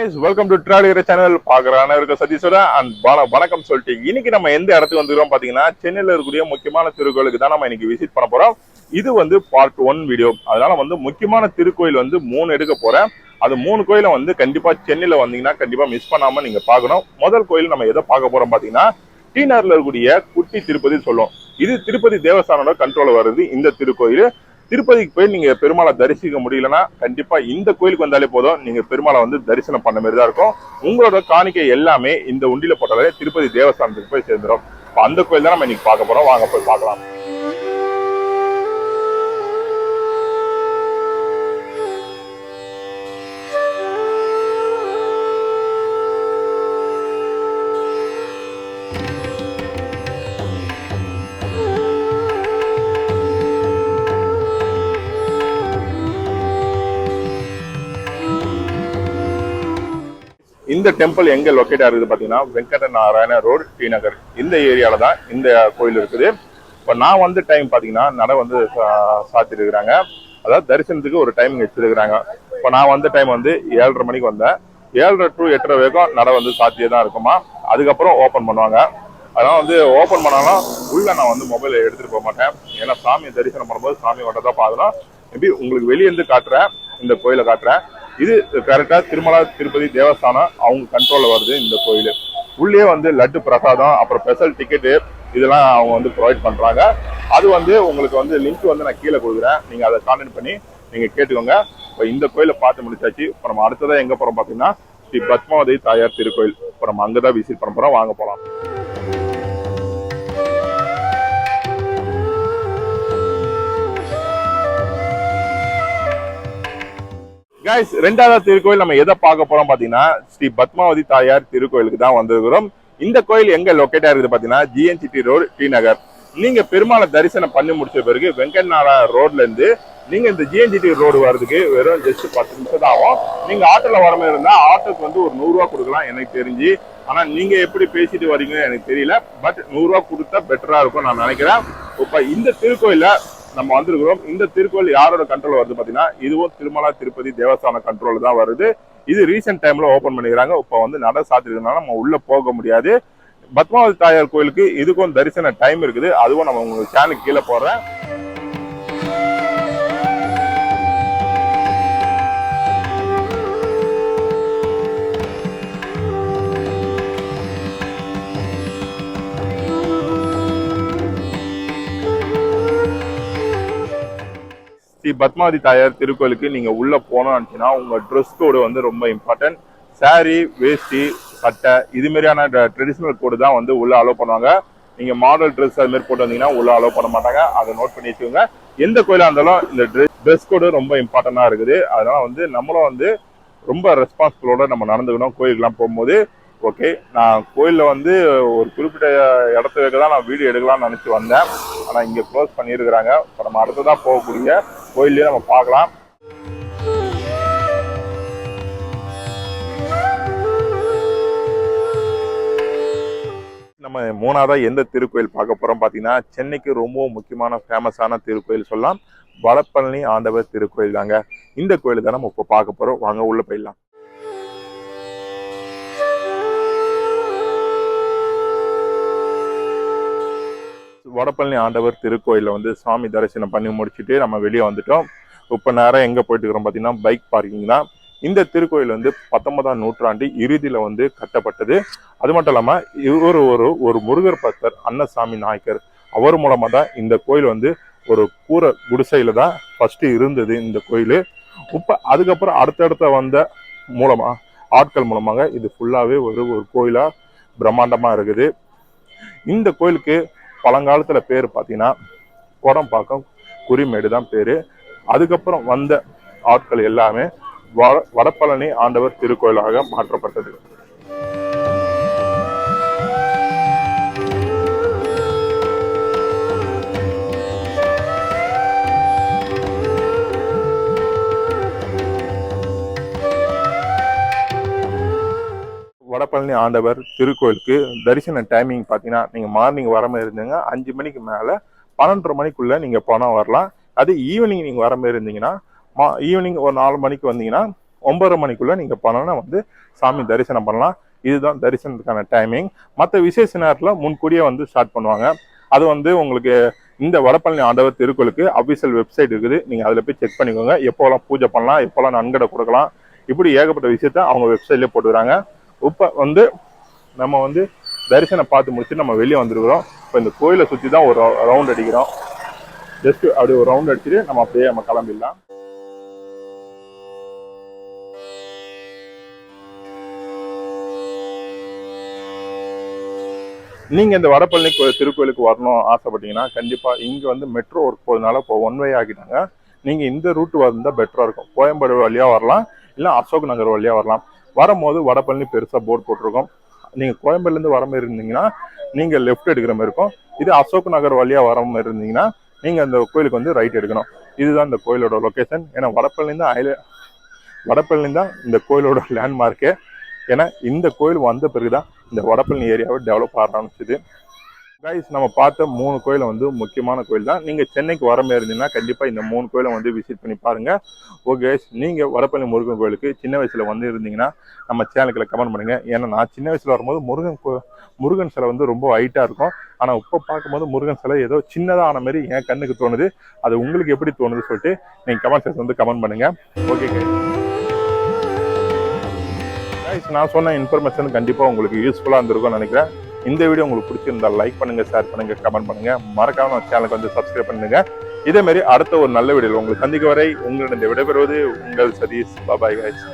Guys welcome to ட்ராலிகிற channel பாக்குறான இருக்க சதீஸ்வரன் அண்ட் பால வணக்கம் சொல்லிட்டு இன்னைக்கு நம்ம எந்த இடத்துக்கு வந்துக்கிறோம் பாத்தீங்கன்னா சென்னையில இருக்கக்கூடிய முக்கியமான திருக்கோயிலுக்கு தான் நம்ம இன்னைக்கு விசிட் பண்ண போறோம். இது வந்து பார்ட் ஒன் வீடியோ அதனால வந்து முக்கியமான திருக்கோயில் வந்து மூணு எடுக்க போறேன். அது மூணு கோயிலை வந்து கண்டிப்பா சென்னையில வந்தீங்கன்னா கண்டிப்பா மிஸ் பண்ணாம நீங்க பார்க்கணும். முதல் கோயில் நம்ம எதை பார்க்க போறோம் பாத்தீங்கன்னா டீனர்ல இருக்கக்கூடிய குட்டி திருப்பதி சொல்லும் இது திருப்பதி தேவஸ்தானோட கண்ட்ரோல் வருது இந்த திருக்கோயில். திருப்பதிக்கு போய் நீங்க பெருமாளை தரிசிக்க முடியலன்னா கண்டிப்பா இந்த கோயிலுக்கு வந்தாலே போதும். நீங்க பெருமாளை வந்து தரிசனம் பண்ண மாதிரி தான் இருக்கும். உங்களோட காணிக்கை எல்லாமே இந்த உண்டியில போட்டாலே திருப்பதி தேவஸ்தானத்துக்கு போய் சேர்ந்துடும் அந்த கோயில் தான் நம்ம இன்னைக்கு பார்க்க போறோம். வாங்க போய் பார்க்கலாம். இந்த டெம்பிள் எங்க லொக்கேட் ஆகுது பார்த்தீங்கன்னா வெங்கட நாராயண ரோடு ஸ்ரீநகர் இந்த ஏரியால தான் இந்த கோயில் இருக்குது. இப்போ நான் வந்த டைம் பார்த்தீங்கன்னா நட வந்து சாத்திட்டு இருக்கிறாங்க அதாவது தரிசனத்துக்கு ஒரு டைம் வச்சிருக்கிறாங்க. இப்போ நான் வந்த டைம் வந்து ஏழரை மணிக்கு வந்தேன். ஏழரை டு எட்டரை வரைக்கும் நட வந்து சாத்தியே தான் இருக்குமா? அதுக்கப்புறம் ஓப்பன் பண்ணுவாங்க. அதனால் வந்து ஓப்பன் பண்ணாலும் உள்ளே நான் வந்து மொபைலை எடுத்துகிட்டு போக மாட்டேன். ஏன்னா சாமியை தரிசனம் பண்ணும்போது சாமி மட்டும் தான் பார்க்கணும். மேபி உங்களுக்கு வெளியேருந்து காட்டுறேன். இந்த கோயிலை காட்டுறேன். இது கரெக்டாக திருமலா திருப்பதி தேவஸ்தானம் அவங்க கண்ட்ரோலில் வருது இந்த கோயில். உள்ளே வந்து லட்டு பிரசாதம் அப்புறம் ஸ்பெஷல் டிக்கெட்டு இதெல்லாம் அவங்க வந்து ப்ரொவைட் பண்ணுறாங்க அது வந்து உங்களுக்கு வந்து லிங்க் வந்து நான் கீழே கொடுக்குறேன். நீங்கள் அதை கான்டெக்ட் பண்ணி நீங்கள் கேட்டுக்கோங்க. இப்போ இந்த கோயிலை பார்த்து முடிச்சாச்சு. இப்போ நம்ம எங்கே போகிறோம் பார்த்தீங்கன்னா ஸ்ரீ பத்மாவதி தாயார் திருக்கோயில். இப்போ நம்ம அங்கதான் விசிட் பண்ண போகிறோம் வாங்க போகலாம் கைஸ் ரெண்டாவது திருக்கோயில் நம்ம எதை பார்க்க போறோம் பாத்தீங்கன்னா ஸ்ரீ பத்மாவதி தாயார் திருக்கோயிலுக்கு தான் வந்திருக்கிறோம். இந்த கோயில் எங்க லொக்கேட் ஆயிருக்குது பாத்தீங்கன்னா ஜிஎன்சிடி ரோடு டி நகர். நீங்க பெருமாளை தரிசனம் பண்ணி முடிச்ச பிறகு வெங்கட்நாடா ரோட்ல இருந்து நீங்க இந்த ஜிஎன்ஜிடி ரோடு வர்றதுக்கு வெறும் ஜஸ்ட் பத்து நிமிஷம் தான் ஆகும். நீங்க ஆட்டோல வர மாதிரி இருந்தா ஆட்டோக்கு வந்து ஒரு நூறுரூவா கொடுக்கலாம் எனக்கு தெரிஞ்சு. ஆனா நீங்க எப்படி பேசிட்டு வரீங்கன்னு எனக்கு தெரியல. பட் நூறுரூவா கொடுத்தா பெட்டரா இருக்கும் நான் நினைக்கிறேன். இப்ப இந்த திருக்கோயில நம்ம வந்திருக்கிறோம். இந்த திருக்கோயில் யாரோட கண்ட்ரோல் வருது பாத்தீங்கன்னா இதுவும் திருமலா திருப்பதி தேவஸ்தான கண்ட்ரோல் தான் வருது. இது ரீசெண்ட் டைம்ல ஓபன் பண்ணிக்கிறாங்க. இப்போ வந்து நட சாத்திருக்கனால நம்ம உள்ள போக முடியாது. பத்மாவதி தாயார் கோயிலுக்கு இதுக்கும் தரிசன டைம் இருக்குது. அதுவும் நம்ம உங்களுக்கு சேனலுக்கு கீழே போடுறேன். ஸ்ரீ பத்மாதி தாயார் திருக்கோயிலுக்கு நீங்க உள்ள போனோம்னுச்சுன்னா உங்கள் ட்ரெஸ் கோடு வந்து ரொம்ப இம்பார்ட்டன்ட் saree வேஷ்டி சட்டை இது மாதிரியான ட்ரெடிஷ்னல் கோடு தான் வந்து உள்ளே அலோவ் பண்ணுவாங்க. நீங்கள் மாடல் ட்ரெஸ் அது மாதிரி போட்டு வந்தீங்கன்னா உள்ளே அலோவ் பண்ண மாட்டாங்க. அதை நோட் பண்ணி வச்சுக்கோங்க. எந்த கோயிலாக இருந்தாலும் இந்த ட்ரெஸ் ட்ரெஸ் கோடு ரொம்ப இம்பார்ட்டண்டாக இருக்குது. அதனால் வந்து நம்மளும் வந்து ரொம்ப ரெஸ்பான்சிபிளோட நம்ம நடந்துக்கணும். கோயிலுக்குலாம் போகும்போது. ஓகே நான் கோயிலில் வந்து ஒரு குறிப்பிட்ட இடத்துக்கு தான் நான் வீடியோ எடுக்கலாம்னு நினச்சி வந்தேன். ஆனால் இங்கே க்ளோஸ் பண்ணியிருக்கிறாங்க. இப்போ நம்ம அடுத்ததாக போகக்கூடிய கோயிலே நம்ம பார்க்கலாம். நம்ம மூணாவதாக எந்த திருக்கோயில் பார்க்க போகிறோம் பார்த்தீங்கன்னா சென்னைக்கு ரொம்ப முக்கியமான ஃபேமஸான திருக்கோயில் சொல்லலாம். வடபழனி ஆண்டவர் திருக்கோயில் தாங்க இந்த கோயில் தான் நம்ம இப்போ பார்க்க போகிறோம் வாங்க உள்ளே போயிடலாம். வடபழனி ஆண்டவர் திருக்கோயிலில் வந்து சாமி தரிசனம் பண்ணி முடிச்சுட்டு நம்ம வெளியே வந்துட்டோம். இப்போ நேரம் எங்கே போயிட்டு இருக்கிறோம் பார்த்தீங்கன்னா பைக் பார்க்கிங் தான். இந்த திருக்கோயில் வந்து பத்தொன்பதாம் நூற்றாண்டு இறுதியில் வந்து கட்டப்பட்டது. அது மட்டும் இல்லாமல் இவர் ஒரு ஒரு முருகர் பக்தர் அன்னசாமி நாயக்கர். அவர் மூலமாக தான் இந்த கோயில் வந்து ஒரு கூரை குடிசையில் தான் ஃபஸ்ட்டு இருந்தது இந்த கோயில். இப்போ அதுக்கப்புறம் அடுத்தடுத்த வந்த மூலமாக ஆட்கள் மூலமாக இது ஃபுல்லாகவே ஒரு ஒரு கோயிலாக பிரம்மாண்டமாக இருக்குது. இந்த கோயிலுக்கு பழங்காலத்தில் பேர் பார்த்தீங்கன்னா கோடம்பாக்கம் குறிமேடு தான் பேர். அதுக்கப்புறம் வந்த ஆட்கள் எல்லாமே வட வடபழனி ஆண்டவர் திருக்கோயிலாக மாற்றப்பட்டது. வடபழனி ஆண்டவர் திருக்கோயிலுக்கு தரிசன டைமிங் பார்த்தீங்கன்னா நீங்கள் மார்னிங் வர மாதிரி இருந்தீங்க அஞ்சு மணிக்கு மேலே பன்னெண்டரை மணிக்குள்ளே நீங்கள் பணம் வரலாம். அது ஈவினிங் நீங்கள் வர மாதிரி இருந்தீங்கன்னா மா ஈவினிங் ஒரு நாலு மணிக்கு வந்தீங்கன்னா ஒன்பதரை மணிக்குள்ளே நீங்கள் பண்ணனா வந்து சாமி தரிசனம் பண்ணலாம். இதுதான் தரிசனத்துக்கான டைமிங் மற்ற விசேஷ நேரத்தில் முன்கூடியே வந்து ஸ்டார்ட் பண்ணுவாங்க. அது வந்து உங்களுக்கு இந்த வடபழனி ஆண்டவர் திருக்கோளுக்கு அபிஷியல் வெப்சைட் இருக்குது. நீங்கள் அதில் போய் செக் பண்ணிக்கோங்க. எப்போலாம் பூஜை பண்ணலாம் எப்போலாம் நன்கடை கொடுக்கலாம். இப்படி ஏகப்பட்ட விஷயத்த அவங்க வெப்சைட்லேயே போட்டுக்கிறாங்க இப்போ வந்து நம்ம வந்து தரிசனம் பார்த்து முடிச்சு நம்ம வெளியே வந்துருக்கிறோம். இப்போ இந்த கோயிலை சுற்றி தான் ஒரு ரவுண்ட் அடிக்கிறோம். ஜஸ்ட் அப்படி ஒரு ரவுண்ட் அடிச்சுட்டு நம்ம அப்படியே நம்ம கிளம்பிடலாம். நீங்கள் இந்த வடபழனி கோ- திருக்கோயிலுக்கு வரணும் ஆசைப்பட்டீங்கன்னா கண்டிப்பாக இங்கே வந்து மெட்ரோ ஒர்க் போகிறதுனால இப்போ ஒன் வே ஆகிட்டாங்க நீங்கள் இந்த ரூட் வந்தால் பெட்டராக இருக்கும். கோயம்பேடு வழியாக வரலாம். இல்லை அசோக் நகர் வழியாக வரலாம். வரும்போது வடபழனி பெருசாக போர்டு போட்டிருக்கோம். நீங்கள் கோயம்பேடுலேருந்து வர மாதிரி இருந்தீங்கன்னா நீங்கள் லெஃப்ட் எடுக்கிற மாதிரி இருக்கும். இது அசோக் நகர் வழியாக வர மாதிரி இருந்தீங்கன்னா நீங்கள் அந்த கோயிலுக்கு வந்து ரைட் எடுக்கணும். இதுதான் இந்த கோயிலோட லொக்கேஷன் ஏன்னா வடப்பழனி தான் ஐல வடப்பழனி தான் இந்த கோயிலோட லேண்ட்மார்க்கே ஏன்னா இந்த கோயில் வந்த பிறகுதான் இந்த வடப்பழனி ஏரியாவை டெவலப் ஆக ஆரம்பிச்சது கைஸ் நம்ம பார்த்த மூணு கோயிலை வந்து முக்கியமான கோயில் தான். நீங்கள் சென்னைக்கு வர மாதிரி இருந்தீங்கன்னா கண்டிப்பாக இந்த மூணு கோயிலை வந்து விசிட் பண்ணி பாருங்கள் ஓகே நீங்கள் வரப்பள்ளி முருகன் கோயிலுக்கு சின்ன வயசில் வந்து இருந்தீங்கன்னா நம்ம சேனலுக்குள்ள கமெண்ட் பண்ணுங்கள் ஏன்னா நான் சின்ன வயசில் வரும்போது முருகன் கோ- முருகன் சிலை வந்து ரொம்ப ஹைட்டாக இருக்கும். ஆனால் இப்போ பார்க்கும்போது முருகன் சிலை ஏதோ சின்னதாக ஆன மாதிரி என் கண்ணுக்கு தோணுது. அது உங்களுக்கு எப்படி தோணுது சொல்லிட்டு நீங்கள் கமெண்ட் செக்ஷன் வந்து கமெண்ட் பண்ணுங்க. ஓகே கைஸ் நான் சொன்ன இன்ஃபர்மேஷன் கண்டிப்பாக உங்களுக்கு யூஸ்ஃபுல்லாக இருந்திருக்கும்னு நினைக்கிறேன். இந்த வீடியோ உங்களுக்கு பிடிச்சிருந்தா லைக் பண்ணுங்க ஷேர் பண்ணுங்க கமெண்ட் பண்ணுங்க. மறக்காம நம்ம சேனலுக்கு வந்து சப்ஸ்கிரைப் பண்ணுங்க. இதே மாதிரி அடுத்த ஒரு நல்ல வீடியோ உங்களுக்கு சந்திக்க வரை உங்களிடம் விடைபெறுவது உங்கள் சதீஷ். பாபாய் காய்ச்சி